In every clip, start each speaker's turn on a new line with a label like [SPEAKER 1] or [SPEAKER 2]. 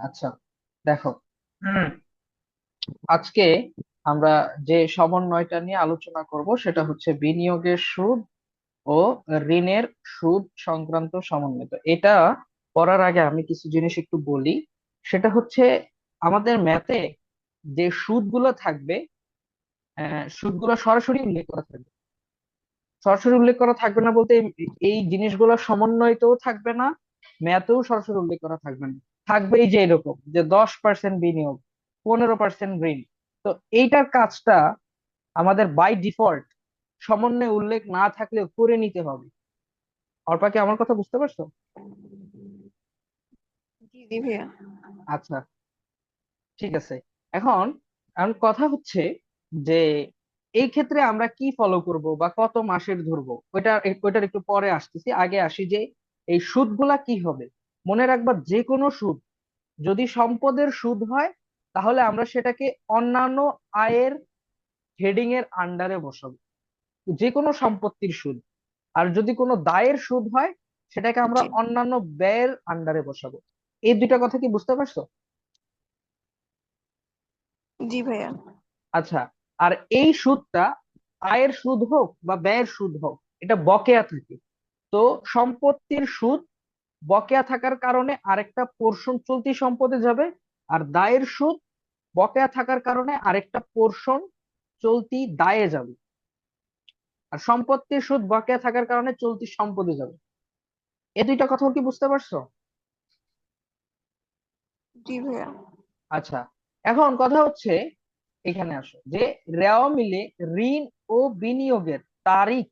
[SPEAKER 1] আচ্ছা দেখো। আজকে আমরা যে সমন্বয়টা নিয়ে আলোচনা করব সেটা হচ্ছে বিনিয়োগের সুদ ও ঋণের সুদ সংক্রান্ত সমন্বয়। তো এটা করার আগে আমি কিছু জিনিস একটু বলি। সেটা হচ্ছে আমাদের ম্যাথে যে সুদগুলো থাকবে আহ, সুদগুলো সরাসরি উল্লেখ করা থাকবে। সরাসরি উল্লেখ করা থাকবে না বলতে এই এই জিনিসগুলো সমন্বয়তেও থাকবে না ম্যাথেও সরাসরি উল্লেখ করা থাকবে না। থাকবে এই যে এরকম যে দশ পার্সেন্ট বিনিয়োগ পনেরো পার্সেন্ট ঋণ তো এইটার কাজটা আমাদের বাই ডিফল্ট সমন্বয়ে উল্লেখ না থাকলেও করে নিতে হবে। অর্পা কি আমার কথা বুঝতে পারছ? আচ্ছা ঠিক আছে। এখন এখন কথা হচ্ছে যে এই ক্ষেত্রে আমরা কি ফলো করব বা কত মাসের ধরবো? ওইটা ওইটার একটু পরে আসতেছি। আগে আসি যে এই সুদগুলা কি হবে? মনে রাখবা যে কোনো সুদ যদি সম্পদের সুদ হয় তাহলে আমরা সেটাকে অন্যান্য আয়ের হেডিং এর আন্ডারে বসাবো। যে কোনো সম্পত্তির সুদ। আর যদি কোনো দায়ের সুদ হয় সেটাকে আমরা অন্যান্য ব্যয়ের আন্ডারে বসাবো। এই দুইটা কথা কি বুঝতে পারছ?
[SPEAKER 2] জি ভাইয়া।
[SPEAKER 1] আচ্ছা আর এই সুদটা আয়ের সুদ হোক বা ব্যয়ের সুদ হোক এটা বকেয়া থাকে। তো সম্পত্তির সুদ বকেয়া থাকার কারণে আরেকটা পোর্শন চলতি সম্পদে যাবে আর দায়ের সুদ বকেয়া থাকার কারণে আরেকটা পোর্শন চলতি দায়ে যাবে। আর সম্পত্তির সুদ বকেয়া থাকার কারণে চলতি সম্পদে যাবে। এই দুইটা কথা কি বুঝতে পারছ?
[SPEAKER 2] জি ভাইয়া।
[SPEAKER 1] আচ্ছা এখন কথা হচ্ছে এখানে আসো যে রেওয়া মিলে ঋণ ও বিনিয়োগের তারিখ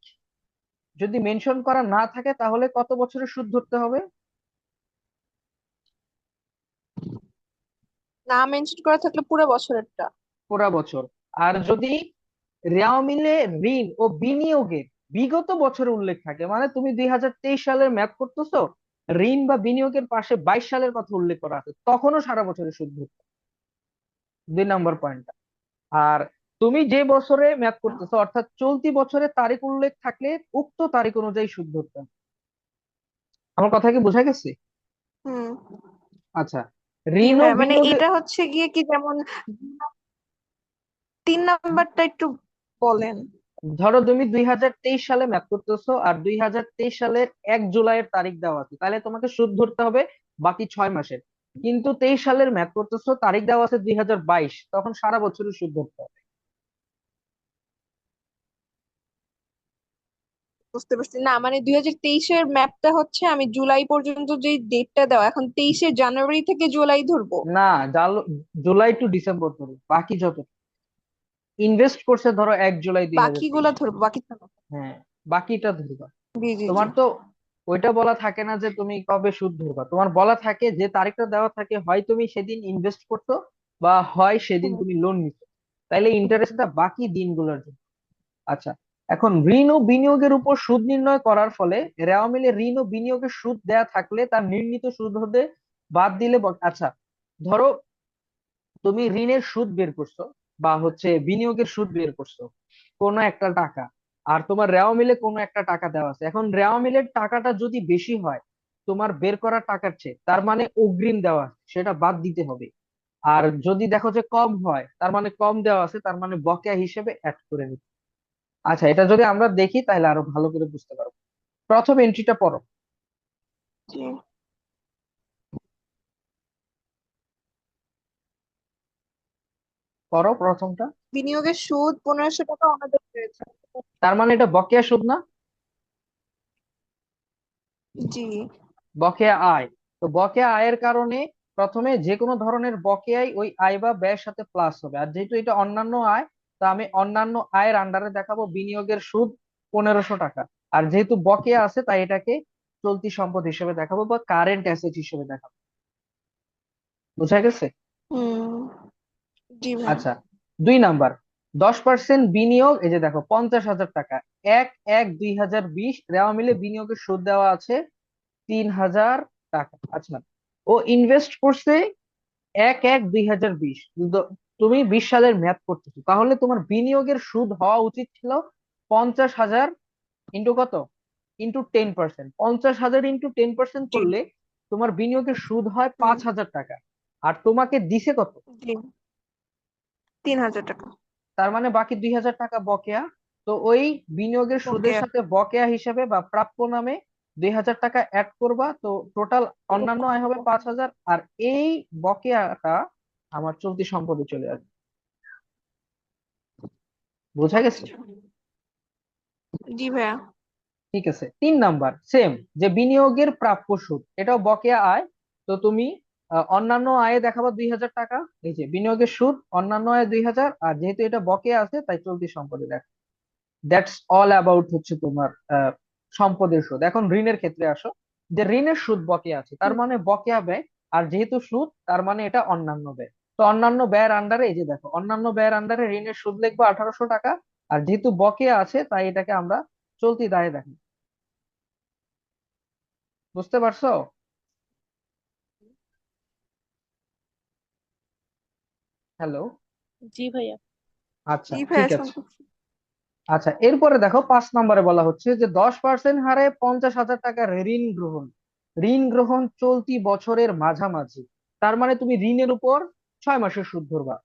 [SPEAKER 1] যদি মেনশন করা না থাকে তাহলে কত বছরের সুদ ধরতে হবে?
[SPEAKER 2] না মেনশন করা থাকলে পুরো বছরেরটা।
[SPEAKER 1] পুরা বছর। আর যদি রেওয়া মিলে ঋণ ও বিনিয়োগের বিগত বছরে উল্লেখ থাকে মানে তুমি দুই হাজার তেইশ সালের ম্যাথ করতেছো ঋণ বা বিনিয়োগের পাশে বাইশ সালের কথা উল্লেখ করা আছে তখনও সারা বছরের সুদ ধরতে। দুই নম্বর পয়েন্টটা। আর তুমি যে বছরে ম্যাথ করতেছো অর্থাৎ চলতি বছরে তারিখ উল্লেখ থাকলে উক্ত তারিখ অনুযায়ী সুদ ধরতে আমার কথা কি বোঝা গেছে?
[SPEAKER 2] হুম।
[SPEAKER 1] আচ্ছা ঋণ ও
[SPEAKER 2] মানে এটা হচ্ছে গিয়ে কি যেমন তিন নাম্বারটা একটু বলেন।
[SPEAKER 1] ধরো তুমি দুই হাজার তেইশ সালে ম্যাপ করতেছো আর দুই হাজার তেইশ সালের এক জুলাইয়ের তারিখ দেওয়া আছে। তাহলে তোমাকে সুদ ধরতে হবে বাকি ছয় মাসের। কিন্তু তেইশ সালের ম্যাপ করতেছো তারিখ দেওয়া আছে দুই হাজার বাইশ তখন সারা বছরের সুদ ধরতে হবে।
[SPEAKER 2] বুঝতে পারছি। না মানে দুই হাজার তেইশের ম্যাপটা হচ্ছে আমি জুলাই পর্যন্ত যে ডেটটা দেওয়া এখন তেইশে জানুয়ারি থেকে জুলাই ধরবো।
[SPEAKER 1] না জাল- জুলাই টু ডিসেম্বর ধরো বাকি যত। ইনভেস্ট করছে ধরো এক জুলাই দুই হাজার
[SPEAKER 2] বাকিগুলা ধরবো বাকি
[SPEAKER 1] হ্যাঁ বাকিটা ধরবা। তোমার তো ওইটা বলা থাকে না যে তুমি কবে সুদ ধরবা। তোমার বলা থাকে যে তারিখটা দেওয়া থাকে হয় তুমি সেদিন ইনভেস্ট করছ বা হয় সেদিন তুমি লোন নিছো। তাইলে ইন্টারেস্টটা বাকি দিনগুলোর জন্য। আচ্ছা এখন ঋণ ও বিনিয়োগের উপর সুদ নির্ণয় করার ফলে রেওয়া মিলে ঋণ ও বিনিয়োগের সুদ দেয়া থাকলে তার নির্ণীত সুদ হতে বাদ দিলে আচ্ছা ধরো তুমি ঋণের সুদ বের করছ বা হচ্ছে বিনিয়োগের সুদ বের করছ কোনো একটা টাকা আর তোমার রেওয়া মিলে কোনো একটা টাকা দেওয়া আছে। এখন রেওয়া মিলের টাকাটা যদি বেশি হয়, তোমার বের করা টাকার চেয়ে তার মানে অগ্রিম দেওয়া আছে, সেটা বাদ দিতে হবে। আর যদি দেখো যে কম হয়, তার মানে কম দেওয়া আছে, তার মানে বকেয়া হিসেবে অ্যাড করে নিতে আচ্ছা এটা যদি আমরা দেখি তাহলে আরও ভালো করে বুঝতে পারব। প্রথম এন্ট্রিটা পড়ো। পড়ো প্রথমটা।
[SPEAKER 2] বিনিয়োগের সুদ পনেরোশো টাকা অনাদায় হয়েছে
[SPEAKER 1] তার মানে এটা বকেয়া সুদ না?
[SPEAKER 2] জি।
[SPEAKER 1] বকেয়া আয়। তো বকেয়া আয়ের কারণে প্রথমে যে কোনো ধরনের বকেয়াই ওই আয় বা ব্যয়ের সাথে প্লাস হবে। আর যেহেতু এটা অন্যান্য আয় তো আমি অন্যান্য আয়ের আন্ডারে দেখাবো বিনিয়োগের সুদ পনেরোশো টাকা। আর যেহেতু বকেয়া আছে তাই এটাকে চলতি সম্পদ হিসেবে দেখাবো বা কারেন্ট অ্যাসেট হিসেবে দেখাবো। বুঝা গেছে? আচ্ছা দুই নাম্বার। দশ পার্সেন্ট বিনিয়োগ এই যে দেখো পঞ্চাশ হাজার টাকা। এক এক দুই হাজার বিশ রেওয়া মিলে বিনিয়োগের সুদ দেওয়া আছে তিন হাজার টাকা। আচ্ছা ও ইনভেস্ট করছে এক এক দুই হাজার বিশ। তুমি বিশ সালের ম্যাথ করতেছো। তাহলে তোমার বিনিয়োগের সুদ হওয়া উচিত ছিল পঞ্চাশ হাজার ইন্টু কত? ইন্টু টেন পার্সেন্ট পঞ্চাশ হাজার ইন্টু টেন পার্সেন্ট করলে তোমার বিনিয়োগের সুদ হয় পাঁচ হাজার টাকা। আর তোমাকে দিছে কত?
[SPEAKER 2] তিন। হাজার টাকা।
[SPEAKER 1] তার মানে বাকি দুই হাজার টাকা বকেয়া। তো ওই বিনিয়োগের সুদের সাথে বকেয়া হিসেবে বা প্রাপ্য নামে দুই হাজার টাকা অ্যাড করবা। তো টোটাল অন্যান্য আয় হবে পাঁচ হাজার। আর এই বকেয়াটা আমার চলতি সম্পদে চলে আসবে। বোঝা গেছে?
[SPEAKER 2] জি ভাইয়া।
[SPEAKER 1] ঠিক আছে তিন নাম্বার সেম যে বিনিয়োগের প্রাপ্য সুদ এটাও বকেয়া আয়। তো তুমি অন্যান্য আয়ে দেখাবা দুই হাজার টাকা এই যে বিনিয়োগের সুদ অন্যান্য আয় দুই হাজার আর যেহেতু এটা বকেয়া আছে তাই চলতি সম্পদে দেখো। দ্যাটস অল অ্যাবাউট হচ্ছে তোমার আহ, সম্পদের সুদ। এখন ঋণের ক্ষেত্রে আসো যে ঋণের সুদ বকেয়া আছে তার মানে বকেয়া ব্যয় আর যেহেতু সুদ তার মানে এটা অন্যান্য ব্যয়। তো অন্যান্য ব্যয়ের আন্ডারে এই যে দেখো অন্যান্য ব্যয়ের আন্ডারে ঋণের সুদ লিখব আঠারোশো টাকা আর যেহেতু বকেয়া আছে তাই এটাকে আমরা চলতি দায়ে দেখি বুঝতে পারছ? হ্যালো
[SPEAKER 3] জি ভাইয়া।
[SPEAKER 1] আচ্ছা
[SPEAKER 2] জি ভাইয়া
[SPEAKER 1] ঠিক আছে আচ্ছা এরপরে দেখো পাঁচ নম্বরে বলা হচ্ছে যে দশ পার্সেন্ট হারে পঞ্চাশ হাজার টাকার ঋণ গ্রহণ। ঋণ গ্রহণ চলতি বছরের মাঝামাঝি। তার মানে তুমি ঋণের উপর ছয় মাসের সুদ ধরবা।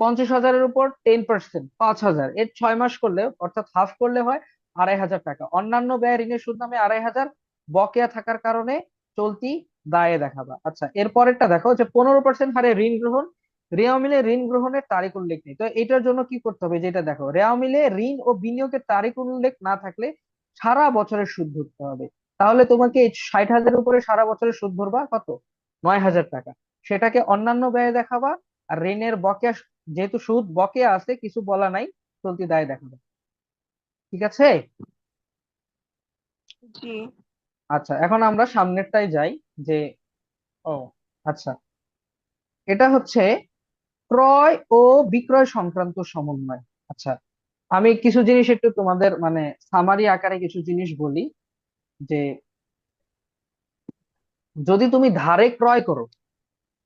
[SPEAKER 1] পঞ্চাশ হাজারের উপর টেন পার্সেন্ট পাঁচ হাজার। এর ছয় মাস করলে অর্থাৎ হাফ করলে হয় আড়াই হাজার টাকা। অন্যান্য ব্যয় ঋণের সুদ নামে আড়াই হাজার বকেয়া থাকার কারণে চলতি দায়ে দেখাবা। আচ্ছা এরপরেরটা দেখো যে পনেরো পার্সেন্ট হারে ঋণ গ্রহণ রেওয়া মিলে ঋণ গ্রহণের তারিখ উল্লেখ নেই। তো এটার জন্য কি করতে হবে? যেটা দেখো রেওয়া মিলে ঋণ ও বিনিয়োগের তারিখ উল্লেখ না থাকলে সারা বছরের সুদ ধরতে হবে। তাহলে তোমাকে ষাট হাজারের উপরে সারা বছরের সুদ ধরবা কত? নয় হাজার টাকা। সেটাকে অন্যান্য ব্যয়ে দেখাবা আর ঋণের বকেয়া যেহেতু সুদ বকেয়া আছে কিছু বলা নাই চলতি দায়ে দেখাবা। ঠিক আছে?
[SPEAKER 2] জি।
[SPEAKER 1] আচ্ছা এখন আমরা সামনেরটাই যাই যে ও আচ্ছা। এটা হচ্ছে ক্রয় ও বিক্রয় সংক্রান্ত সমন্বয়। আচ্ছা আমি কিছু জিনিস একটু তোমাদের মানে সামারি আকারে কিছু জিনিস বলি যে যদি তুমি ধারে ক্রয় করো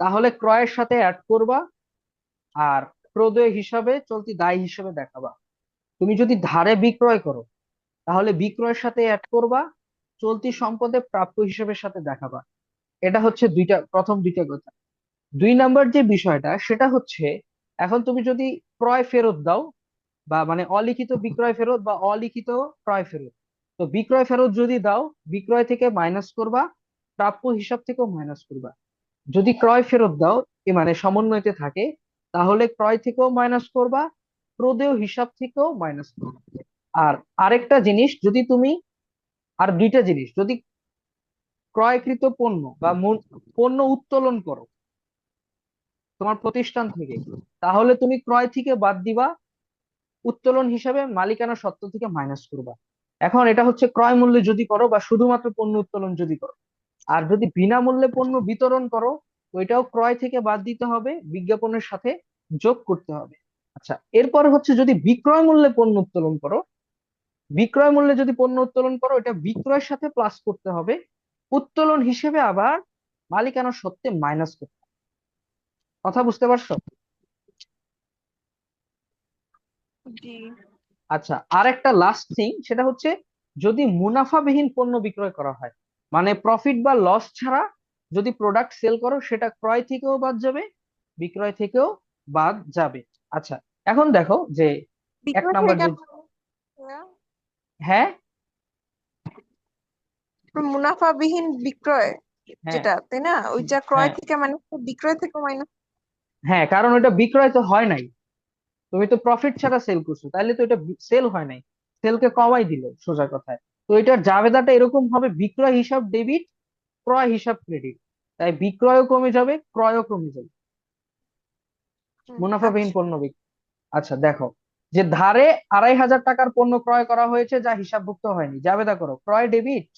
[SPEAKER 1] তাহলে ক্রয়ের সাথে অ্যাড করবা আর প্রদেয় হিসাবে চলতি দায় হিসাবে দেখাবা। তুমি যদি ধারে বিক্রয় করো, তাহলে বিক্রয়ের সাথে অ্যাড করবা, চলতি সম্পদে প্রাপ্য হিসেবের সাথে দেখাবা। এটা হচ্ছে দুইটা, প্রথম দুইটা কথা। দুই নাম্বার যে বিষয়টা, সেটা হচ্ছে এখন তুমি যদি ক্রয় ফেরত দাও বা মানে অলিখিত বিক্রয় ফেরত বা অলিখিত ক্রয় ফেরত, তো বিক্রয় ফেরত যদি দাও, বিক্রয় থেকে মাইনাস করবা, প্রাপ্য হিসাব থেকেও মাইনাস করবা। যদি ক্রয় ফেরত দাও, এ মানে সমন্বয়তে থাকে, তাহলে ক্রয় থেকেও মাইনাস করবা, প্রদেয় হিসাব থেকেও মাইনাস করবা। আর আরেকটা জিনিস, যদি তুমি, আর দুইটা জিনিস, যদি ক্রয়কৃত পণ্য বা পণ্য উত্তোলন করো, তোমার প্রতিষ্ঠান থেকে, তাহলে তুমি ক্রয় থেকে বাদ দিবা, উত্তোলন হিসাবে মালিকানা সত্ত্ব থেকে মাইনাস করবা। এখন এটা হচ্ছে ক্রয় মূল্যে যদি করো বা শুধুমাত্র পণ্য উত্তোলন যদি করো। আর যদি বিনামূল্যে পণ্য বিতরণ করো ওইটাও ক্রয় থেকে বাদ দিতে হবে বিজ্ঞাপনের সাথে যোগ করতে হবে। আচ্ছা এরপর হচ্ছে যদি বিক্রয় মূল্যে পণ্য উত্তোলন করো বিক্রয় মূল্যে যদি পণ্য উত্তোলন করো এটা বিক্রয়ের সাথে প্লাস করতে হবে উত্তোলন হিসেবে আবার মালিকানা সত্ত্বে মাইনাস করতে হবে। কথা বুঝতে পারছ? আচ্ছা আর একটা লাস্ট থিং সেটা হচ্ছে যদি মুনাফাবিহীন পণ্য বিক্রয় করা হয় মানে প্রফিট বা লস ছাড়া যদি প্রোডাক্ট সেল করো সেটা ক্রয় থেকেও বাদ যাবে বিক্রয় থেকেও বাদ যাবে। আচ্ছা এখন দেখো যে এক নাম্বার হ্যাঁ?
[SPEAKER 2] মুনাফাবিহীন বিক্রয়
[SPEAKER 1] হ্যাঁ।
[SPEAKER 2] যেটা তাই না? ওইটা ক্রয়
[SPEAKER 1] হ্যাঁ।
[SPEAKER 2] থেকে মানে বিক্রয় থেকে মাইনাস
[SPEAKER 1] হ্যাঁ কারণ এটা বিক্রয় তো হয় নাই। তুমি তো প্রফিট ছাড়া সেল করছ তাহলে তো এটা সেল হয় নাই। সেলকে কমাই দিলে সোজা কথায়। তো এটার জাবেদাটা এরকম হবে বিক্রয় হিসাব ডেবিট ক্রয় হিসাব ক্রেডিট তাই বিক্রয়ও কমে যাবে ক্রয়ও কমে যাবে। মুনাফাবিহীন পণ্য বিক্রি আচ্ছা দেখো যে ধারে আড়াই হাজার টাকার পণ্য ক্রয় করা হয়েছে যা হিসাবভুক্ত হয়নি। জাবেদা করো ক্রয় ডেবিট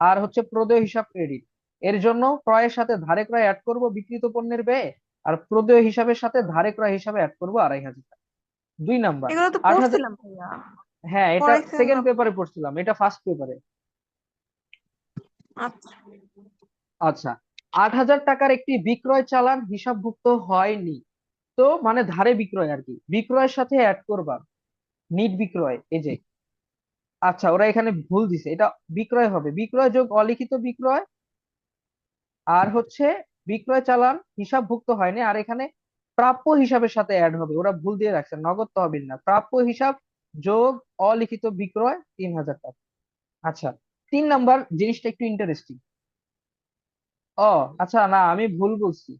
[SPEAKER 1] আর হচ্ছে প্রদেয় হিসাব ক্রেডিট এর জন্য ক্রয়ের সাথে ধারে ক্রয় অ্যাড করব বিক্রিত পণ্যের ব্যয় আর প্রদেয় হিসাবের সাথে ধারে ক্রয় হিসাবে অ্যাড করব আড়াই হাজার টাকা। দুই নাম্বার
[SPEAKER 2] এগুলো তো
[SPEAKER 1] আট হাজার
[SPEAKER 2] পড়ছিলাম ভাইয়া।
[SPEAKER 1] হ্যাঁ এটা সেকেন্ড পেপারে পড়ছিলাম এটা ফার্স্ট পেপারে
[SPEAKER 2] আচ্ছা।
[SPEAKER 1] আচ্ছা আট হাজার টাকার একটি বিক্রয় চালান হিসাবভুক্ত হয়নি। তো মানে ধারে বিক্রয় আর কি। বিক্রয়ের সাথে অ্যাড করবা। নিট বিক্রয় এই যে। আচ্ছা ওরা এখানে ভুল দিছে। এটা বিক্রয় হবে। বিক্রয় যোগ অলিখিত বিক্রয়। আর হচ্ছে বিক্রয় চালান হিসাবভুক্ত হয়নি। আর এখানে প্রাপ্য হিসাবের সাথে অ্যাড হবে। ওরা ভুল দিয়ে রাখছে। নগদ তহবিল না। প্রাপ্য হিসাব যোগ অলিখিত বিক্রয় তিন হাজার টাকা। আচ্ছা তিন নাম্বার জিনিসটা একটু ইন্টারেস্টিং ও আচ্ছা না, আমি ভুল বলছি।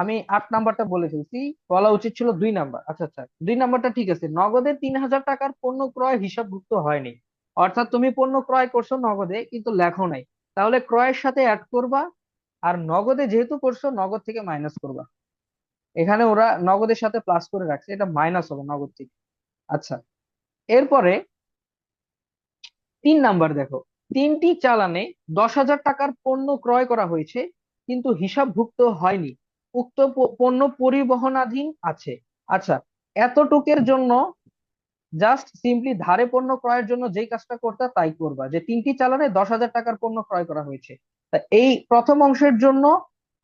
[SPEAKER 1] আমি আট নাম্বারটা বলে ফেলছি, বলা উচিত ছিল দুই নাম্বার। আচ্ছা আচ্ছা দুই নাম্বারটা ঠিক আছে। নগদে তিন হাজার টাকার পণ্য ক্রয় হিসাবভুক্ত হয়নি। অর্থাৎ তুমি পণ্য ক্রয় করছ নগদে, কিন্তু লেখো নাই। তাহলে ক্রয়ের সাথে অ্যাড করবা, আর নগদে যেহেতু করছ, নগদ থেকে মাইনাস করবা। এখানে ওরা নগদের সাথে প্লাস করে রাখছে, এটা মাইনাস হবে নগদ থেকে। আচ্ছা এরপরে তিন নাম্বার দেখো, তিনটি চালানে দশ হাজার টাকার পণ্য ক্রয় করা হয়েছে, কিন্তু হিসাবভুক্ত হয়নি। উক্ত পণ্য পরিবহনাধীন আছে। আচ্ছা এতটুকের জন্য জাস্ট সিম্পলি ধারে পণ্য ক্রয়ের জন্য যেই কাজটা করতে তাই করবা, যে তিনটি চালানে দশ হাজার টাকার পণ্য ক্রয় করা হয়েছে। তা এই প্রথম অংশের জন্য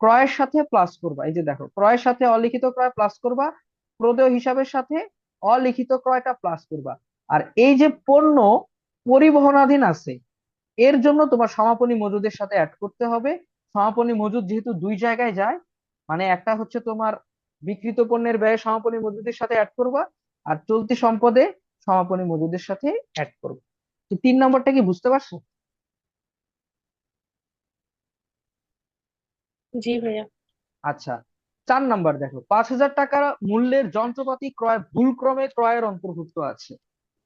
[SPEAKER 1] ক্রয়ের সাথে প্লাস করবা। এই যে দেখো, ক্রয়ের সাথে অলিখিত ক্রয় প্লাস করবা, প্রদেয় হিসাবের সাথে অলিখিত ক্রয়টা প্লাস করবা। আর এই যে পণ্য পরিবহনাধীন আছে এর জন্য তোমার সমাপনী মজুদের সাথে অ্যাড করতে হবে। সমাপনী মজুদ যেহেতু দুই জায়গায় যায় মানে একটা হচ্ছে তোমার বিক্রিত পণ্যের ব্যয় সমাপনী মজুদের সাথে অ্যাড করবা আর চলতি সম্পদে সমাপনী মজুদের সাথে অ্যাড করবা। তো তিন নম্বরটা কি বুঝতে পারছ?
[SPEAKER 2] জি ভাইয়া।
[SPEAKER 1] আচ্ছা চার নাম্বার দেখো, পাঁচ হাজার টাকা মূল্যের যন্ত্রপাতি ক্রয় ভুলক্রমে ক্রয়ের অন্তর্ভুক্ত আছে।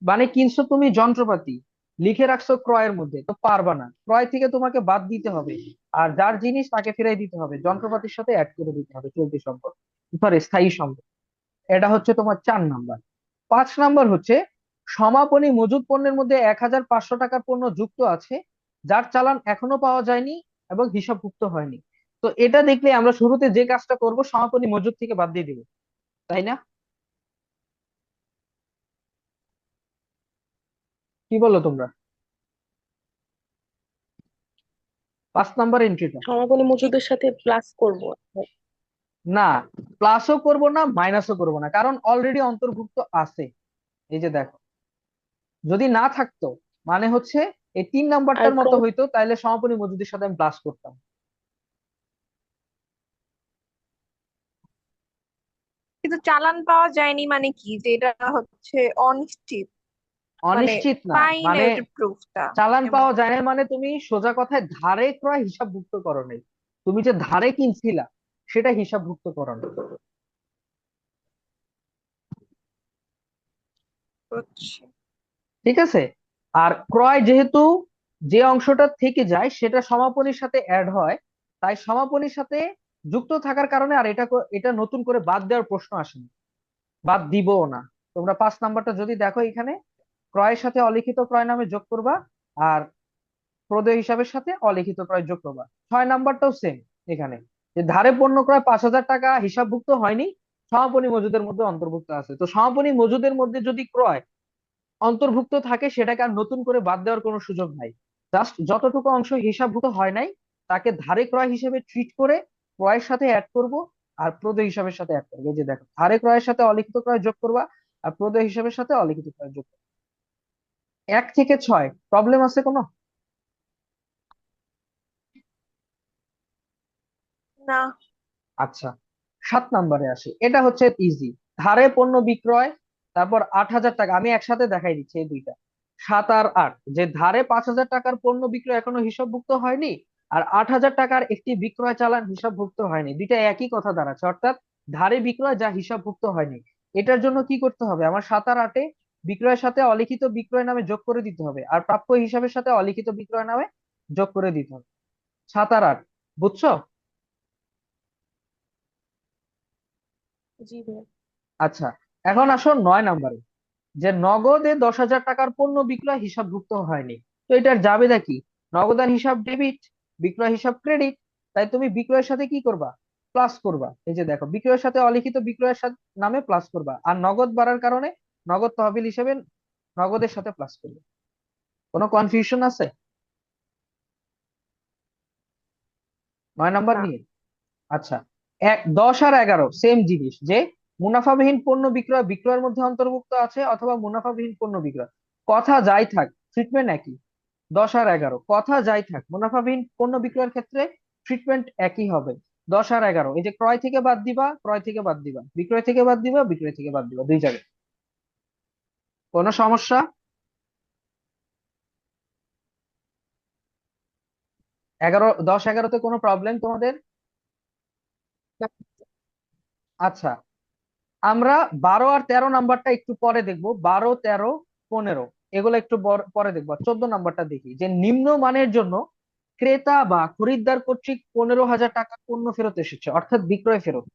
[SPEAKER 1] মানে কিনছো তুমি যন্ত্রপাতি লিখে রাখছো ক্রয়ের মধ্যে, তো পারবা না। ক্রয় থেকে তোমাকে বাদ দিতে হবে। আর যার জিনিস তাকে ফিরাই দিতে হবে, যন্ত্রপাতির সাথে অ্যাড করে দিতে হবে চলতি সম্পদ সরি স্থায়ী সম্পদ। এটা হচ্ছে তোমার চার নাম্বার। পাঁচ নাম্বার হচ্ছে, সমাপনী মজুদ পণ্যের মধ্যে এক হাজার পাঁচশো টাকার পণ্য যুক্ত আছে, যার চালান এখনও পাওয়া যায়নি এবং হিসাবভুক্ত হয়নি। তো এটা দেখলে আমরা শুরুতে যে কাজটা করব সমাপনী মজুদ থেকে বাদ দিয়ে দিব তাই না? কি বলো তোমরা? পাঁচ নাম্বার এন্ট্রিটা
[SPEAKER 2] সমাপনী মজুদের সাথে প্লাস করব।
[SPEAKER 1] না প্লাসও করব না মাইনাসও করব না কারণ অলরেডি অন্তর্ভুক্ত আছে। এই যে দেখো যদি না থাকতো মানে হচ্ছে এই তিন নাম্বারটার মতো হইতো তাইলে সমাপনী মজুদের সাথে আমি প্লাস করতাম।
[SPEAKER 2] কিন্তু চালান পাওয়া যায়নি মানে কি? যে এটা হচ্ছে অনিশ্চিত।
[SPEAKER 1] অনিশ্চিত না মানে
[SPEAKER 2] প্রুফটা
[SPEAKER 1] চালান পাওয়া যায় না মানে তুমি সোজা কথায় ধারে ক্রয় হিসাবভুক্ত করো নাই তুমি যে ধারে কিনছিলা সেটা হিসাবভুক্ত করো
[SPEAKER 2] হচ্ছে।
[SPEAKER 1] ঠিক আছে? আর ক্রয় যেহেতু যে অংশটা থেকে যায় সেটা সমাপনীর সাথে অ্যাড হয় তাই সমাপনীর সাথে যুক্ত থাকার কারণে আর এটা এটা নতুন করে বাদ দেওয়ার প্রশ্ন আসেনি। বাদ দিবও না। তোমরা পাঁচ নাম্বারটা যদি দেখো এখানে, ক্রয়ের সাথে অলিখিত ক্রয় নামে যোগ করবা আর প্রদেয় হিসাবের সাথে অলিখিত ক্রয় যোগ করবা। ছয় নাম্বারটাও সেম এখানে। যে ধারে পণ্য ক্রয় পাঁচ হাজার টাকা হিসাবভুক্ত হয়নি, সমাপনী মজুদের মধ্যে অন্তর্ভুক্ত আছে। তো সমাপনী মজুদের মধ্যে যদি ক্রয় অন্তর্ভুক্ত থাকে, সেটাকে আর নতুন করে বাদ দেওয়ার কোনো সুযোগ নাই। জাস্ট যতটুকু অংশ হিসাবভুক্ত হয় নাই, তাকে ধারে ক্রয় হিসেবে ট্রিট করে ক্রয়ের সাথে অ্যাড করব আর প্রদেয় হিসাবের সাথে অ্যাড করব। এই যে দেখো ধারে ক্রয়ের সাথে অলিখিত ক্রয় যোগ করবা আর প্রদেয় হিসাবের সাথে অলিখিত ক্রয় যোগ করবা। এক থেকে ছয় প্রবলেম আছে কোনো?
[SPEAKER 2] না।
[SPEAKER 1] আচ্ছা সাত নাম্বারে আসি। এটা হচ্ছে ইজি ধারে পণ্য বিক্রয় তারপর আট হাজার টাকা। আমি একসাথে দেখাই দিচ্ছি এই দুইটা। সাত আর আট যে ধারে পাঁচ হাজার টাকার পণ্য বিক্রয় এখনও হিসাবভুক্ত হয়নি আর আট হাজার টাকার একটি বিক্রয় চালান হিসাবভুক্ত হয়নি। দুইটা একই কথা দাঁড়াচ্ছে। অর্থাৎ ধারে বিক্রয় যা হিসাবভুক্ত হয়নি। এটার জন্য কি করতে হবে? আমার সাত আর আটে বিক্রয়ের সাথে অলিখিত বিক্রয় নামে যোগ করে দিতে হবে। আর প্রাপ্য হিসাবের সাথে অলিখিত বিক্রয় নামে যোগ করে দিতে হবে। সাত আর আট বুঝছ? আচ্ছা এখন আসো নয় নাম্বারে। যে নগদে দশ হাজার টাকার পণ্য বিক্রয় হিসাবভুক্ত হয়নি। তো এটার জাবেদা কি? নগদান হিসাব ডেবিট বিক্রয় হিসাব ক্রেডিট তাই তুমি বিক্রয়ের সাথে কি করবা? প্লাস করবা। এই যে দেখো বিক্রয়ের সাথে অলিখিত বিক্রয়ের সাথে নামে প্লাস করবা। আর নগদ বাড়ার কারণে নগদ তহবিল হিসেবে নগদের সাথে প্লাস করবে। কোনো কনফিউশন আছে? নয় নাম্বার নিয়ে। আচ্ছা এক দশ আর এগারো সেম জিনিস যে মুনাফাবিহীন পণ্য বিক্রয় বিক্রয়ের মধ্যে অন্তর্ভুক্ত আছে অথবা মুনাফাবিহীন পণ্য বিক্রয়। কথা যাই থাক ট্রিটমেন্ট একই। দশ আর এগারো। কথা যাই থাক মুনাফাবিহীন পণ্য বিক্রয়ের ক্ষেত্রে ট্রিটমেন্ট একই হবে। দশ আর এগারো এই যে ক্রয় থেকে বাদ দিবা ক্রয় থেকে বাদ দিবা। বিক্রয় থেকে বাদ দিবা বিক্রয় থেকে বাদ দিবা দুই জায়গায়। কোনো সমস্যা? এগারো দশ এগারোতে কোনো প্রবলেম তোমাদের? আচ্ছা আমরা বারো আর তেরো নাম্বারটা একটু পরে দেখব। বারো তেরো পনেরো। এগুলো একটু পরে দেখব। চোদ্দ নাম্বারটা দেখি, যে নিম্ন মানের জন্য ক্রেতা বা খরিদ্দার কর্তৃক পনেরো হাজার টাকা পণ্য ফেরত এসেছে, অর্থাৎ বিক্রয় ফেরত।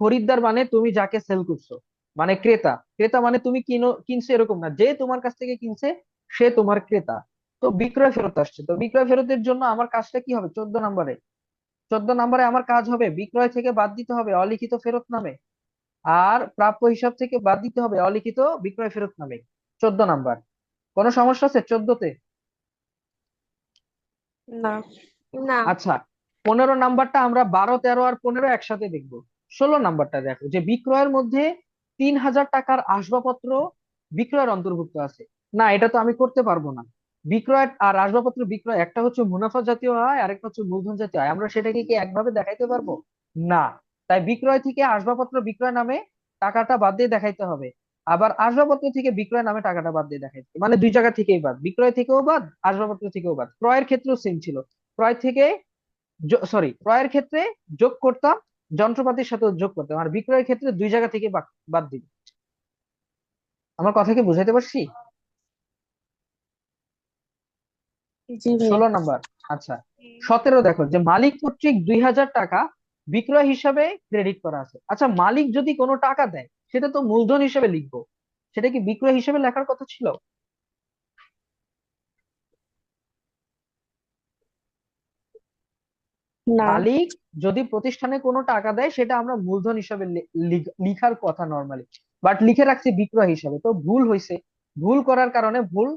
[SPEAKER 1] খরিদ্দার মানে তুমি যাকে সেল করছ মানে ক্রেতা। ক্রেতা মানে তুমি কিনো, কিনছো এরকম না, যে তোমার কাছ থেকে কিনছে, সে তোমার ক্রেতা। তো বিক্রয় ফেরত আসছে। তো বিক্রয় ফেরতের জন্য আমার কাজটা কি হবে? চোদ্দ নম্বরে। চোদ্দ নম্বরে আমার কাজ হবে বিক্রয় থেকে বাদ দিতে হবে অলিখিত ফেরত নামে। আর প্রাপ্য হিসাব থেকে বাদ দিতে হবে অলিখিত বিক্রয় ফেরত নামে। চোদ্দ নাম্বার। কোনো সমস্যা আছে চোদ্দতে?
[SPEAKER 2] না। না।
[SPEAKER 1] আচ্ছা পনেরো নাম্বারটা আমরা বারো তেরো আর পনেরো একসাথে দেখব। ষোলো নাম্বারটা দেখো যে বিক্রয়ের মধ্যে তিন হাজার টাকার আসবাবপত্র বিক্রয়ের অন্তর্ভুক্ত আছে। না এটা তো আমি করতে পারব না। বিক্রয় আর আসবাবপত্র বিক্রয় একটা হচ্ছে মুনাফা জাতীয় আয় আরেকটা হচ্ছে মূলধন জাতীয় আয়। আমরা সেটাকে কি একভাবে দেখাইতে পারব? না। তাই বিক্রয় থেকে আসবাবপত্র বিক্রয় নামে টাকাটা বাদ দিয়ে দেখাইতে হবে। আবার আসবাবপত্র থেকে বিক্রয় নামে টাকাটা বাদ দিয়ে দেখাইতে হবে। মানে দুই জায়গা থেকেই বাদ। বিক্রয় থেকেও বাদ আসবাবপত্র থেকেও বাদ। ক্রয়ের ক্ষেত্রেও সেম ছিল। ক্রয় থেকে সরি ক্রয়ের ক্ষেত্রে যোগ করতাম যন্ত্রপাতির সাথে যোগ করতাম। আর বিক্রয়ের ক্ষেত্রে দুই জায়গা থেকে বাদ বাদ আমার কথা কি বুঝাইতে পারছি? ষোলো নাম্বার। আচ্ছা। সতেরো দেখো যে মালিক কর্তৃক দুই হাজার টাকা বিক্রয় হিসাবে ক্রেডিট করা আছে। আচ্ছা মালিক যদি কোনো টাকা দেয় সেটা তো মূলধন হিসেবে লিখব। সেটা কি বিক্রয় হিসেবে লেখার কথা ছিল? মালিক যদি প্রতিষ্ঠানে কোনো টাকা দেয় সেটা আমরা মূলধন হিসাবে লিখার কথা নর্মালি বাট লিখে রাখছি বিক্রয় হিসাবে। তো ভুল হয়েছে ভুল করার কারণে ভুল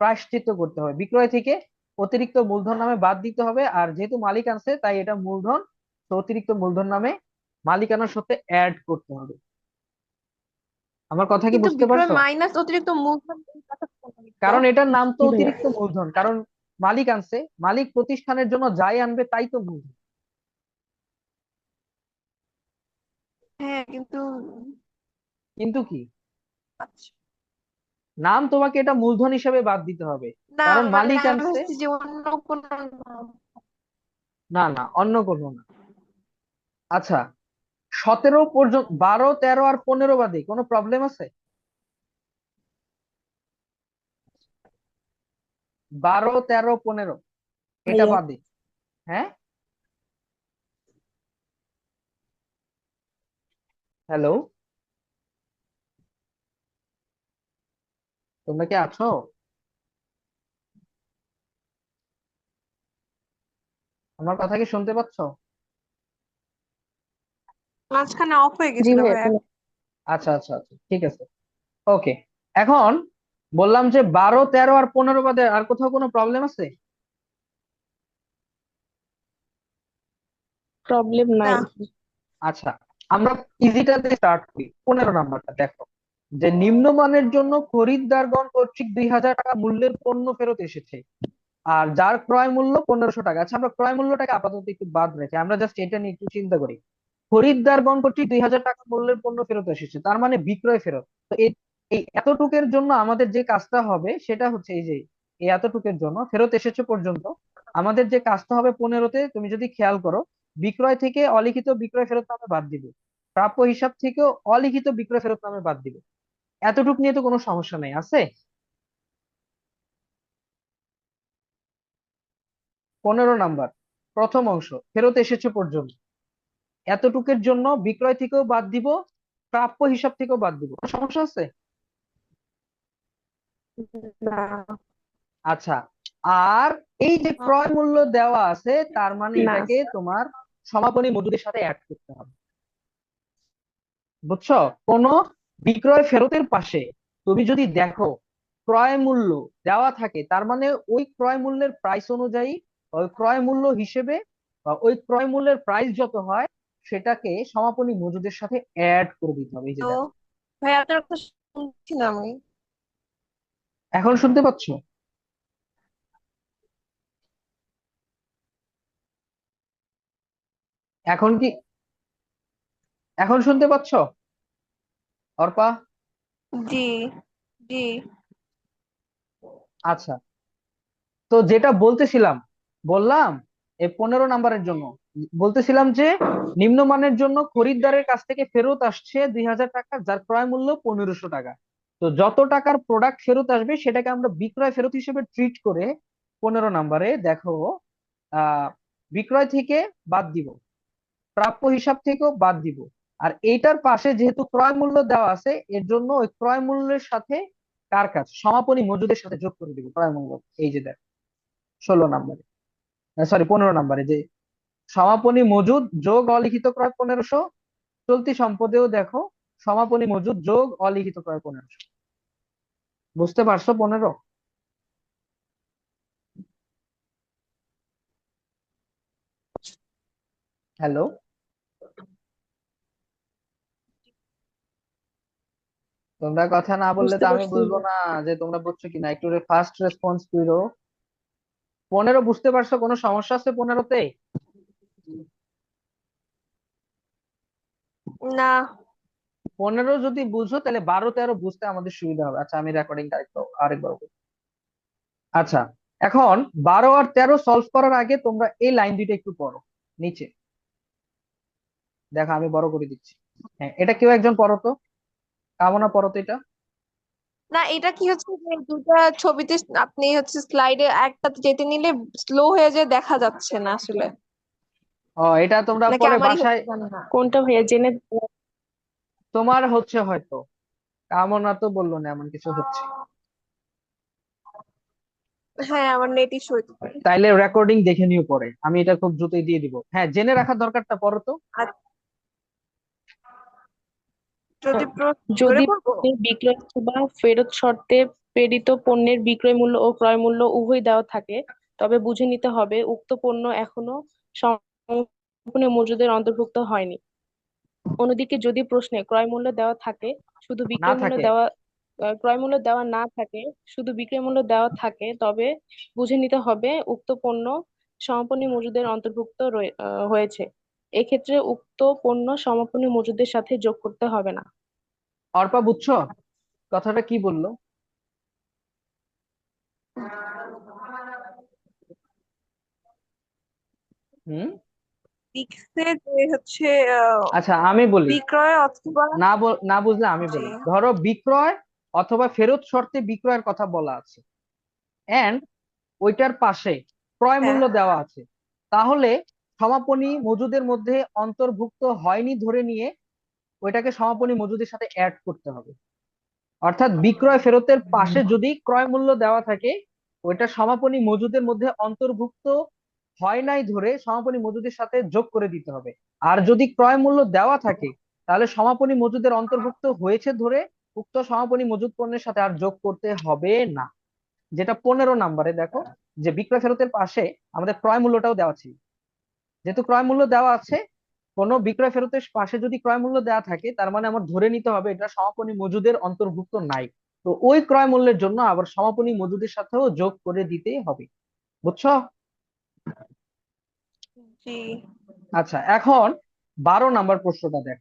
[SPEAKER 1] প্রায়শ্চিত্ত করতে হবে। বিক্রয় থেকে অতিরিক্ত মূলধন নামে বাদ দিতে হবে। আর যেহেতু মালিক আনছে তাই এটা মূলধন তো অতিরিক্ত মূলধন নামে মালিকানার সাথে অ্যাড করতে হবে। আমার কথা কি
[SPEAKER 2] কিন্তু
[SPEAKER 1] বুঝতে
[SPEAKER 2] বিক্রয়
[SPEAKER 1] পারছ?
[SPEAKER 2] মাইনাস অতিরিক্ত মূলধন।
[SPEAKER 1] কারণ এটার নাম তো। অতিরিক্ত মূলধন কারণ মালিক আনছে মালিক প্রতিষ্ঠানের জন্য যাই আনবে তাই তো মূলধন।
[SPEAKER 2] হ্যাঁ কিন্তু
[SPEAKER 1] কিন্তু কি?
[SPEAKER 2] আচ্ছা।
[SPEAKER 1] নাম তোমাকে এটা মূলধন হিসেবে বাদ দিতে হবে।
[SPEAKER 2] না
[SPEAKER 1] কারণ
[SPEAKER 2] মানে
[SPEAKER 1] মালিক
[SPEAKER 2] আমি
[SPEAKER 1] আনছে।
[SPEAKER 2] যে অন্য কোনো
[SPEAKER 1] না না অন্য কোনো না। আচ্ছা সতেরো পর্যন্ত বারো তেরো আর পনেরো বাদে কোনো প্রবলেম আছে? বারো তেরো পনেরো এটা বাদে। হ্যাঁ? হ্যালো তোমরা কি আছো? আমার কথা কি শুনতে পাচ্ছ?
[SPEAKER 2] মাঝখানে অফ হয়ে
[SPEAKER 3] জি
[SPEAKER 2] গেছিল
[SPEAKER 3] ভাইয়া।
[SPEAKER 2] ভাইয়া
[SPEAKER 1] আচ্ছা আচ্ছা আচ্ছা ঠিক আছে। ওকে এখন বললাম যে বারো তেরো আর পনেরো বাদে আর কোথাও কোনো প্রবলেম আছে?
[SPEAKER 3] প্রবলেম নাই।
[SPEAKER 2] না।
[SPEAKER 1] আচ্ছা আমরা ইজিটাতে স্টার্ট করি। পনেরো নাম্বারটা দেখো। যে নিম্নমানের জন্য খরিদ্দারগণ কর্তৃক দুই হাজার টাকা মূল্যের পণ্য ফেরত এসেছে। আর যার ক্রয় মূল্য পনেরোশো টাকা। আচ্ছা আমরা ক্রয় মূল্যটাকে আপাতত একটু বাদ রেখে আমরা জাস্ট এটা নিয়ে একটু চিন্তা করি। খরিদ্দারগণ কর্তৃক দুই হাজার টাকা মূল্যের পণ্য ফেরত এসেছে, তার মানে বিক্রয় ফেরত। তো এই এই এতটুকের জন্য আমাদের যে কাজটা হবে, সেটা হচ্ছে এই যে, এই এতটুকের জন্য ফেরত এসেছে পর্যন্ত, আমাদের যে কাজটা হবে পনেরোতে, তুমি যদি খেয়াল করো, বিক্রয় থেকে অলিখিত বিক্রয় ফেরত নামে বাদ দিবে। প্রাপ্য হিসাব থেকেও অলিখিত বিক্রয় ফেরত নামে বাদ দিবে। এতটুক নিয়ে তো কোনো সমস্যা নেই, আছে? পনেরো নাম্বার, প্রথম অংশ, ফেরত এসেছে পর্যন্ত। এতটুকের জন্য বিক্রয় থেকেও বাদ দিব প্রাপ্য হিসাব থেকেও বাদ দিব। সমস্যা আছে? আচ্ছা আর এই যে ক্রয় মূল্য দেওয়া আছে তার মানে এটাকে তোমার সমাপনী মজুদের সাথে অ্যাড করতে হবে। বুঝছ? কোন বিক্রয় ফেরতের পাশে তুমি যদি দেখো ক্রয় মূল্য দেওয়া থাকে তার মানে ওই ক্রয় মূল্যের প্রাইস অনুযায়ী ওই ক্রয় মূল্য হিসেবে বা ওই ক্রয় মূল্যের প্রাইস যত হয় সেটাকে সমাপনী মজুদের সাথে অ্যাড করে দিতে হবে এই যে দেখো।
[SPEAKER 2] ভাইয়া আপনার কথা শুনছি না আমি।
[SPEAKER 1] এখন শুনতে পাচ্ছো? এখন কি এখন শুনতে পাচ্ছ? অর্পা?
[SPEAKER 2] জি জি।
[SPEAKER 1] আচ্ছা। তো যেটা বলতেছিলাম বললাম এই পনেরো নাম্বারের জন্য বলতেছিলাম যে, নিম্নমানের জন্য খরিদ্দারের কাছ থেকে ফেরত আসছে দুই হাজার টাকা, যার ক্রয় মূল্য পনেরোশো টাকা। তো যত টাকার প্রোডাক্ট ফেরত আসবে, সেটাকে আমরা বিক্রয় ফেরত হিসেবে ট্রিট করে পনেরো নাম্বারে দেখো বিক্রয় থেকে বাদ দিব, প্রাপ্য হিসাব থেকেও বাদ দিব। আর এইটার পাশে যেহেতু ক্রয় মূল্য দেওয়া আছে, এর জন্য ওই ক্রয় মূল্যের সাথে কার কাজ? সমাপনী মজুদের সাথে যোগ করে দিব, ক্রয় মূল্য। এই যে দেখ, ষোলো নাম্বারে সরি পনেরো নাম্বারে যে সমাপনী মজুদ যোগ অলিখিত ক্রয় পনেরোশো। চলতি সম্পদেও দেখো সমাপনী মজুদ যোগ অলিখিত ক্রয় পনেরোশো। বুঝতে পারছ পনেরো? হ্যালো? তোমরা কথা না বললে তো আমি বুঝব না যে তোমরা বুঝছ কিনা। একটু ফাস্ট রেসপন্স করো পনেরো বুঝতে পারছ কোনো সমস্যা আছে পনেরোতে?
[SPEAKER 2] না।
[SPEAKER 1] পনেরো যদি বুঝো তাহলে বারো তেরো বুঝতে আমাদের সুবিধা হবে। আচ্ছা আমি রেকর্ডিং আরেকবার। আচ্ছা এখন বারো আর তেরো সলভ করার আগে তোমরা এই লাইন দুইটা একটু পড়ো নিচে। দেখো আমি বড় করে দিচ্ছি। হ্যাঁ এটা কেউ একজন পড়ো তো কামনা পড়ো তো এটা?
[SPEAKER 2] না এটা কি হচ্ছে যে দুটা ছবিতে আপনি হচ্ছে স্লাইডে একটাতে যেতে নিলে স্লো হয়ে যায় দেখা যাচ্ছে না আসলে।
[SPEAKER 1] ও এটা তোমরা
[SPEAKER 2] নাকি
[SPEAKER 1] পরে
[SPEAKER 2] আমারই
[SPEAKER 1] বাসায়
[SPEAKER 2] হচ্ছে জানি না?
[SPEAKER 3] কোনটা ভাইয়া? জেনে
[SPEAKER 1] তোমার হচ্ছে হয়তো। কামনা তো বলল না এমন কিছু হচ্ছে।
[SPEAKER 2] হ্যাঁ আমার নেট ইস্যু হইতে পারে।
[SPEAKER 1] তাইলে রেকর্ডিং দেখে নিও পরে। আমি এটা খুব দ্রুতই দিয়ে দিব। হ্যাঁ জেনে রাখার দরকারটা পড়ো তো।
[SPEAKER 2] আর যদি প্র-
[SPEAKER 3] যদি
[SPEAKER 2] বলব?
[SPEAKER 3] বিক্রয় অথবা ফেরত শর্তে প্রেরিত পণ্যের বিক্রয় মূল্য ও ক্রয় মূল্য উভয় দেওয়া থাকে তবে বুঝে নিতে হবে উক্ত পণ্য এখনও সম্পূর্ণ মজুদের অন্তর্ভুক্ত হয়নি। অন্যদিকে যদি প্রশ্নে ক্রয় মূল্য দেওয়া থাকে শুধু বিক্রয় মূল্য দেওয়া ক্রয় মূল্য দেওয়া না থাকে শুধু বিক্রয় মূল্য দেওয়া থাকে তবে বুঝে নিতে হবে উক্ত পণ্য সমাপনী মজুদের অন্তর্ভুক্ত হয়েছে। এক্ষেত্রে উক্ত পণ্য সমাপনী মজুদের সাথে যোগ করতে হবে না।
[SPEAKER 1] অর্পা বুঝছ? কথাটা কি বলল? হুম?
[SPEAKER 2] লিখছে যে হচ্ছে
[SPEAKER 1] আচ্ছা আমি বলি।
[SPEAKER 2] বিক্রয় অথবা
[SPEAKER 1] না না বুঝলে আমি বলি। ধরো বিক্রয় অথবা ফেরত শর্তে বিক্রয়ের কথা বলা আছে। এন্ড ওইটার পাশে ক্রয়
[SPEAKER 2] হ্যাঁ।
[SPEAKER 1] মূল্য দেওয়া আছে। তাহলে সমাপনী মজুদের মধ্যে অন্তর্ভুক্ত হয়নি ধরে নিয়ে ওইটাকে সমাপনী মজুদের সাথে অ্যাড করতে হবে। অর্থাৎ বিক্রয় ফেরতের পাশে যদি ক্রয় মূল্য দেওয়া থাকে ওইটা সমাপনী মজুদের মধ্যে অন্তর্ভুক্ত হয় নাই ধরে সমাপনী মজুদের সাথে যোগ করে দিতে হবে। আর যদি ক্রয় মূল্য দেওয়া থাকে, তাহলে সমাপনী মজুদের অন্তর্ভুক্ত হয়েছে ধরে উক্ত সমাপনী মজুদ পণ্যের সাথে আর যোগ করতে হবে না। যেটা পনেরো নাম্বারে দেখো, যে বিক্রয় ফেরতের পাশে আমাদের ক্রয় মূল্যটাও দেওয়া ছিল যেহেতু ক্রয় মূল্য দেওয়া আছে, কোনো বিক্রয় ফেরতের পাশে যদি ক্রয় মূল্য দেওয়া থাকে, তার মানে আমার ধরে নিতে হবে এটা সমাপনী মজুদের অন্তর্ভুক্ত নাই। তো ওই ক্রয় মূল্যের জন্য আবার সমাপনী মজুদের সাথেও যোগ করে দিতেই হবে। বুঝছ? আচ্ছা এখন বারো নাম্বার প্রশ্নটা দেখ।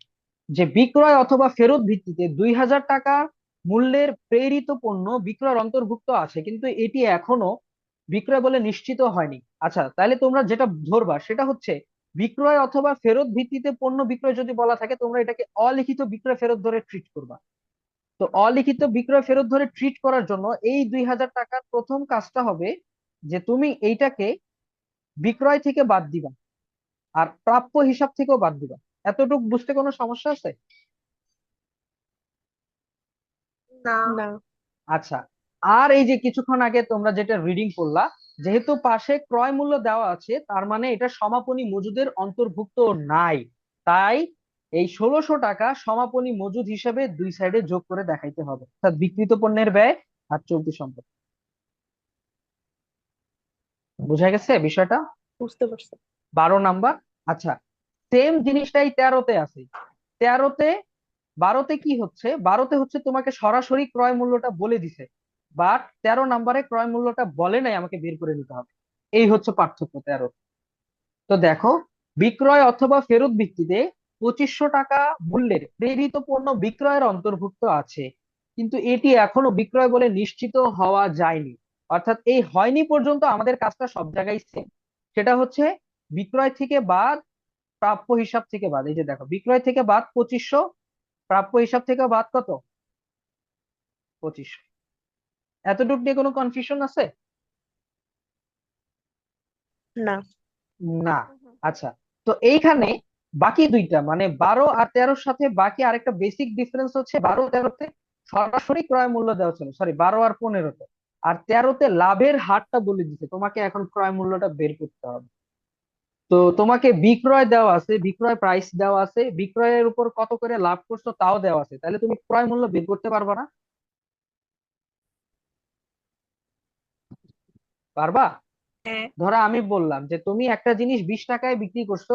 [SPEAKER 1] যে বিক্রয় অথবা ফেরত ভিত্তিতে দুই হাজার টাকা মূল্যের প্রেরিত পণ্য বিক্রয়ের অন্তর্ভুক্ত আছে, কিন্তু এটি এখনও বিক্রয় বলে নিশ্চিত হয়নি। আচ্ছা তাহলে তোমরা যেটা ধরবা সেটা হচ্ছে, বিক্রয় অথবা ফেরত ভিত্তিতে পণ্য বিক্রয় যদি বলা থাকে, তোমরা এটাকে অলিখিত বিক্রয় ফেরত ধরে ট্রিট করবা। তো অলিখিত বিক্রয় ফেরত ধরে ট্রিট করার জন্য এই দুই হাজার টাকার প্রথম কাজটা হবে যে তুমি এইটাকে বিক্রয় থেকে বাদ দিবা। আর প্রাপ্য হিসাব থেকেও বাদ দিবা। এতটুকু বুঝতে কোনো সমস্যা আছে?
[SPEAKER 2] না।
[SPEAKER 1] আচ্ছা আর এই যে কিছুক্ষণ আগে তোমরা যেটা রিডিং করলা যেহেতু পাশে ক্রয় মূল্য দেওয়া আছে তার মানে এটা সমাপনী মজুদের অন্তর্ভুক্ত নাই। তাই এই ষোলোশো টাকা সমাপনী মজুদ হিসেবে দুই সাইডে যোগ করে দেখাইতে হবে। অর্থাৎ বিক্রিত পণ্যের ব্যয় আর চলতি সম্পদ। বুঝা গেছে বিষয়টা?
[SPEAKER 3] বুঝতে পারছি।
[SPEAKER 1] বারো নাম্বার। আচ্ছা সেম জিনিসটাই তেরোতে আছে। তেরোতে, বারোতে কি হচ্ছে? বারোতে হচ্ছে তোমাকে সরাসরি ক্রয় মূল্যটা বলে দিছে। বাট তেরো নাম্বারে ক্রয় মূল্যটা বলে নাই, আমাকে বের করে নিতে হবে। এই হচ্ছে পার্থক্য তেরো। তো দেখো, বিক্রয় অথবা ফেরত ভিত্তিতে পঁচিশশো টাকা মূল্যের প্রেরিত পণ্য বিক্রয়ের অন্তর্ভুক্ত আছে। কিন্তু এটি এখনও বিক্রয় বলে নিশ্চিত হওয়া যায়নি। অর্থাৎ এই হয়নি পর্যন্ত আমাদের কাজটা সব জায়গায় সেম সেটা হচ্ছে বিক্রয় থেকে বাদ প্রাপ্য হিসাব থেকে বাদ। এই যে দেখো বিক্রয় থেকে বাদ পঁচিশশো প্রাপ্য হিসাব থেকে বাদ কত? পঁচিশশো। এতটুকু নিয়ে কোনো কনফিউশন আছে?
[SPEAKER 3] না।
[SPEAKER 1] না। আচ্ছা তো এইখানে বাকি দুইটা মানে বারো আর তেরোর সাথে বাকি আরেকটা বেসিক ডিফারেন্স হচ্ছে বারো তেরোতে সরাসরি ক্রয় মূল্য দেওয়া ছিল সরি বারো আর পনেরোতে। আর তেরোতে লাভের হারটা বলে দিচ্ছে তোমাকে এখন ক্রয় মূল্যটা বের করতে হবে। তো তোমাকে বিক্রয় দেওয়া আছে বিক্রয় প্রাইস দেওয়া আছে বিক্রয়ের উপর কত করে লাভ করছ তাও দেওয়া আছে। তাহলে তুমি ক্রয় মূল্য বের করতে পারবা না। পারবা?
[SPEAKER 2] হ্যাঁ।
[SPEAKER 1] ধরো আমি বললাম যে তুমি একটা জিনিস বিশ টাকায় বিক্রি করছ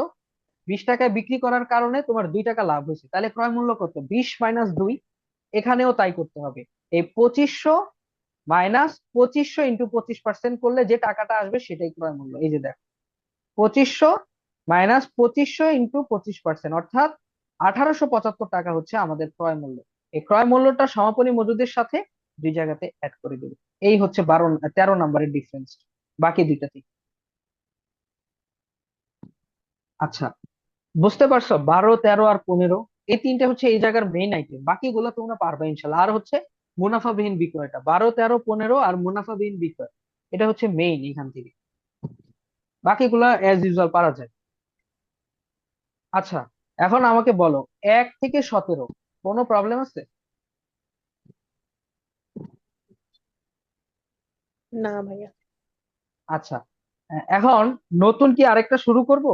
[SPEAKER 1] বিশ টাকায় বিক্রি করার কারণে তোমার দুই টাকা লাভ হয়েছে। তাহলে ক্রয় মূল্য কত? বিশ মাইনাস দুই। এখানেও তাই করতে হবে। এই পঁচিশশো মাইনাস পঁচিশশো ইন্টু পঁচিশ পার্সেন্ট করলে যে টাকাটা আসবে সেটাই ক্রয় মূল্য। এই যে দেখো। পঁচিশশো মাইনাস পঁচিশশো ইন্টু পঁচিশ পার্সেন্ট, অর্থাৎ আঠারোশো পঁচাত্তর টাকা হচ্ছে আমাদের ক্রয় মূল্য। এই ক্রয় মূল্যটা সমাপনী মজুদের সাথে দুই জায়গাতে অ্যাড করে দেবে। এই হচ্ছে বারো, তেরো নাম্বারের ডিফারেন্স বাকি দুইটা থেকে আচ্ছা বুঝতে পারছ? বারো, তেরো আর পনেরো, এই তিনটে হচ্ছে এই জায়গার মেইন আইটেম বাকিগুলো তোমরা পারবে ইনশাল্লাহ আর হচ্ছে মুনাফাবিহীন বিক্রয়টা। বারো, তেরো, পনেরো আর মুনাফাবিহীন বিক্রয়। এটা হচ্ছে মেইন এখান থেকে। বাকিগুলা অ্যাজ ইউজুয়াল পারা যায়। আচ্ছা এখন আমাকে বলো এক থেকে সতেরো কোনো প্রবলেম আছে?
[SPEAKER 3] না ভাইয়া।
[SPEAKER 1] আচ্ছা এখন নতুন কি আরেকটা শুরু করব?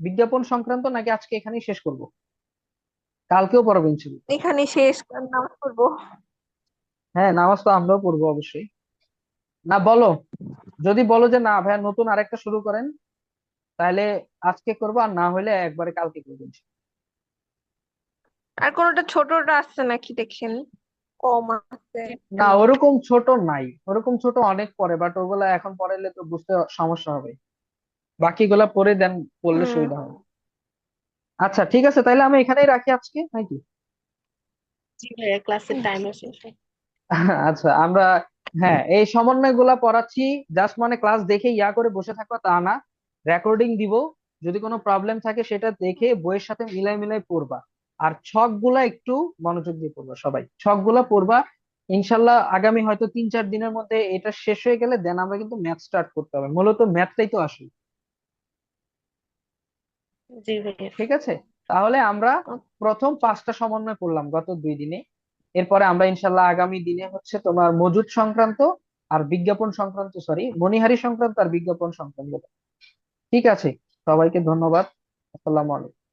[SPEAKER 1] বিজ্ঞাপন সংক্রান্ত নাকি আজকে এখানেই শেষ করব? কালকেও পড়াবো ইনশাল্লাহ
[SPEAKER 2] এখানে শেষ নামাজ পড়ব।
[SPEAKER 1] হ্যাঁ নামাজ তো আমরাও পড়ব অবশ্যই। না বলো। যদি বলো যে না ভাইয়া নতুন আরেকটা শুরু করেন তাহলে আজকে করব আর না হলে একবারে কালকে করব।
[SPEAKER 2] আর কোনোটা ছোটটা আসছে নাকি দেখেন। কম আছে
[SPEAKER 1] না ওরকম ছোট নাই। ওরকম ছোট অনেক পরে বাট ওগুলা এখন পড়াইলে তো বুঝতে সমস্যা হবে। বাকিগুলা পরে দেন পড়লে
[SPEAKER 2] হুম।
[SPEAKER 1] সুবিধা হবে। আচ্ছা ঠিক আছে তাহলে আমি এখানেই রাখি আজকে নাকি?
[SPEAKER 3] জি ভাইয়া ক্লাসের টাইম শেষ
[SPEAKER 1] আচ্ছা আমরা হ্যাঁ এই সমন্বয়গুলা পড়াচ্ছি। জাস্ট মানে ক্লাস দেখে ইয়া করে বসে থাকবা তা না। রেকর্ডিং দিব। যদি কোনো প্রবলেম থাকে সেটা দেখে বইয়ের সাথে মিলাই মিলাই পড়বা। আর ছকগুলা একটু মনোযোগ দিয়ে পড়বা সবাই। ছকগুলা পড়বা। ইনশাল্লাহ আগামী হয়তো তিন চার দিনের মধ্যে এটা শেষ হয়ে গেলে দেন আমরা কিন্তু ম্যাথ স্টার্ট করতে হবে। মূলত ম্যাথটাই তো আসল।
[SPEAKER 3] জি
[SPEAKER 1] ঠিক আছে? তাহলে আমরা প্রথম পাঁচটা সমন্বয় পড়লাম গত দুই দিনে। এরপরে আমরা ইনশাল্লাহ আগামী দিনে হচ্ছে তোমার মজুদ সংক্রান্ত আর বিজ্ঞাপন সংক্রান্ত সরি মনিহারি সংক্রান্ত আর বিজ্ঞাপন সংক্রান্ত। ঠিক আছে? সবাইকে ধন্যবাদ। আসসালামু আলাইকুম।